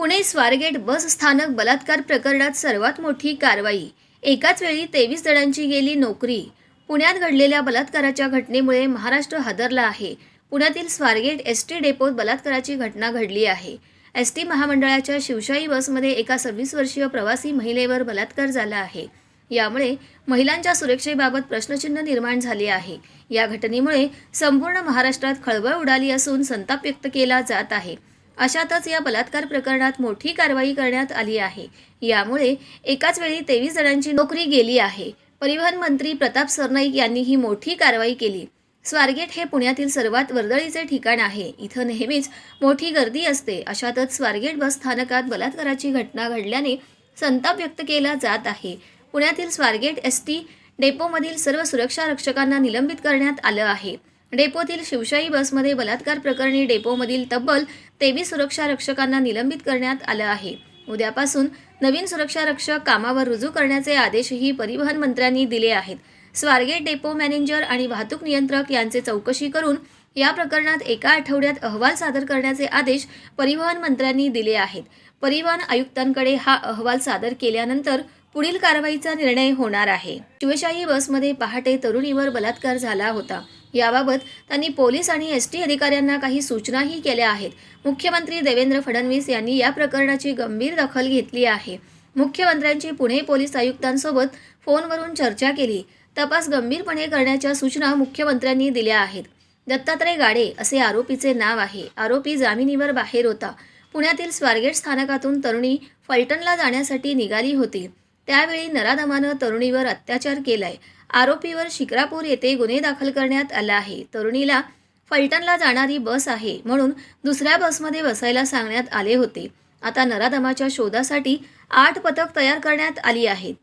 पुणे स्वारगेट बस स्थानक बलात्कार प्रकरणात सर्वात मोठी कारवाई. एकाच वेळी तेवीस जणांची गेली नोकरी. पुण्यात घडलेल्या बलात्काराच्या घटनेमुळे महाराष्ट्र हादरला आहे. पुण्यातील स्वारगेट एस टी डेपोत बलात्काराची घटना घडली आहे. एस टी महामंडळाच्या शिवशाही बसमध्ये एका सव्वीस वर्षीय प्रवासी महिलेवर बलात्कार झाला आहे. यामुळे महिलांच्या सुरक्षेबाबत प्रश्नचिन्ह निर्माण झाले आहे. या घटनेमुळे संपूर्ण महाराष्ट्रात खळबळ उडाली असून संताप व्यक्त केला जात आहे. अशातच या बलात्कार प्रकरणात मोठी कारवाई करण्यात आली आहे. यामुळे एकाच वेळी तेवीस जणांची नोकरी गेली आहे. परिवहन मंत्री प्रताप सरनाईक यांनी ही मोठी कारवाई केली. स्वारगेट हे पुण्यातील सर्वात वर्दळीचे ठिकाण आहे. इथं नेहमीच मोठी गर्दी असते. अशातच स्वारगेट बस स्थानकात बलात्काराची घटना घडल्याने संताप व्यक्त केला जात आहे. पुण्यातील स्वारगेट एस टी डेपोमधील सर्व सुरक्षा रक्षकांना निलंबित करण्यात आलं आहे. डेपोतील शिवशाही बसमध्ये बलात्कार प्रकरणी डेपोमधील तब्बल तेवीस सुरक्षा रक्षकांना निलंबित करण्यात आलं आहे. उद्यापासून नवीन सुरक्षा रक्षक कामावर रुजू करण्याचे आदेशही परिवहन मंत्र्यांनी दिले आहेत. स्वारगेट डेपो मॅनेजर आणि वाहतूक नियंत्रक यांचे चौकशी करून या प्रकरणात एका आठवड्यात अहवाल सादर करण्याचे आदेश परिवहन मंत्र्यांनी दिले आहेत. परिवहन आयुक्तांकडे हा अहवाल सादर केल्यानंतर पुढील कारवाईचा निर्णय होणार आहे. शिवशाही बसमध्ये पहाटे तरुणीवर बलात्कार झाला होता. याबाबत त्यांनी पोलीस आणि एस टी अधिकाऱ्यांना काही सूचनाही केल्या आहेत. मुख्यमंत्री देवेंद्र फडणवीस यांनी या प्रकरणाची गंभीर दखल घेतली आहे. मुख्यमंत्र्यांची पुणे पोलीस आयुक्तांसोबत फोनवरून चर्चा केली. तपास गंभीरपणे करण्याच्या सूचना मुख्यमंत्र्यांनी दिल्या आहेत. दत्तात्रय गाडे असे आरोपीचे नाव आहे. आरोपी जामिनीवर बाहेर होता. पुण्यातील स्वारगेट स्थानकातून तरुणी फलटणला जाण्यासाठी निघाली होती. त्यावेळी नराधमानं तरुणीवर अत्याचार केलाय. आरोपीवर शिक्रापूर येथे गुन्हे दाखल करण्यात आला आहे. तरुणीला फलटणला जाणारी बस आहे म्हणून दुसऱ्या बसमध्ये बसायला सांगण्यात आले होते. आता नराधमाच्या शोधासाठी आठ पथक तयार करण्यात आली आहेत.